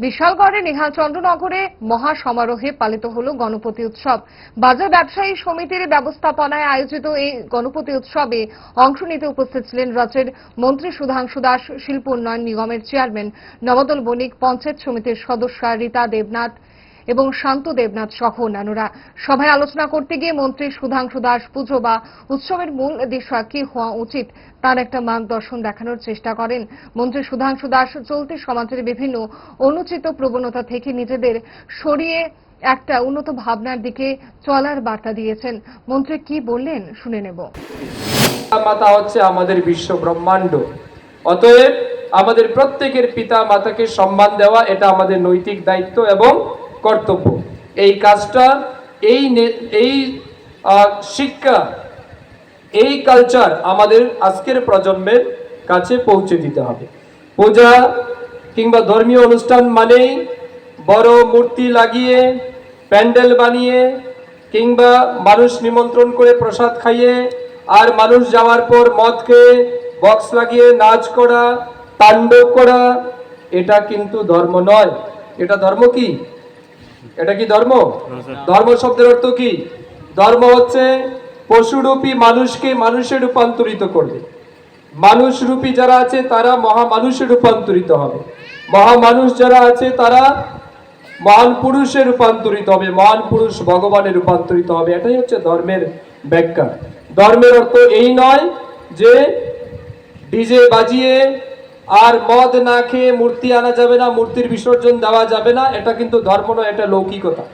বিশালগড়ে নেহাল চন্দ্রনগরে মহা সমারোহে পালিত হল গণপতি উৎসব। বাজার ব্যবসায়ী সমিতির ব্যবস্থাপনায় আয়োজিত এই গণপতি উৎসবে অংশ নিতে উপস্থিত ছিলেন রাজ্যের মন্ত্রী সুধাংশু দাস শিল্প উন্নয়ন নিগমের চেয়ারম্যান নবদল বণিক, পঞ্চায়েত সমিতির সদস্যা রীতা দেবনাথ এবং শান্ত দেবনাথ সহ অন্যান্যরা। সভায় আলোচনা করতে গিয়ে মন্ত্রী সুধাংশু দাস পুজো বা উৎসবের মূল দিশা কি হওয়া উচিত, তার একটা মার্গদর্শন দেখানোর চেষ্টা করেন। মন্ত্রী সুধাংশু দাস চলতি সমাজের বিভিন্ন অনুচিত প্রবণতা থেকে নিজেদের সরিয়ে একটা উন্নত ভাবনার দিকে চলার বার্তা দিয়েছেন। মন্ত্রী কি বললেন শুনে নেব। মাতা হচ্ছে আমাদের বিশ্ব ব্রহ্মাণ্ড। অতএব আমাদের প্রত্যেকের পিতা মাতাকে সম্মান দেওয়া, এটা আমাদের নৈতিক দায়িত্ব এবং কর্তব্য। এই কাজটা, এই এই শিক্ষা, এই কালচার আমাদের আজকের প্রজন্মের কাছে পৌঁছে দিতে হবে। পূজা কিংবা ধর্মীয় অনুষ্ঠান মানেই বড় মূর্তি লাগিয়ে, প্যান্ডেল বানিয়ে, কিংবা মানুষ নিমন্ত্রণ করে প্রসাদ খাইয়ে, আর মানুষ যাওয়ার পর মদ খেয়ে বক্স লাগিয়ে নাচ করা, তাণ্ডব করা, এটা কিন্তু ধর্ম নয়। এটা ধর্ম কি? এটা কি ধর্ম? ধর্ম শব্দের অর্থ কি? ধর্ম হচ্ছে পশুরূপী মানুষকে মানুষে রূপান্তরিত করবে। মানুষ রূপী যারা আছে, তারা মহা মানুষে রূপান্তরিত হবে। মহা মানুষ যারা আছে, তারা মহান পুরুষে রূপান্তরিত হবে, মহান পুরুষ ভগবানে রূপান্তরিত হবে। এটাই হচ্ছে ধর্মের ব্যাখ্যা। ধর্মের অর্থ এই নয় যে ডিজে বাজিয়ে আর মদ না খেয়ে মূর্তি আনা যাবে না, মূর্তির বিসর্জন দেওয়া যাবে না, এটা কিন্তু ধর্ম নয়, এটা লৌকিকতা।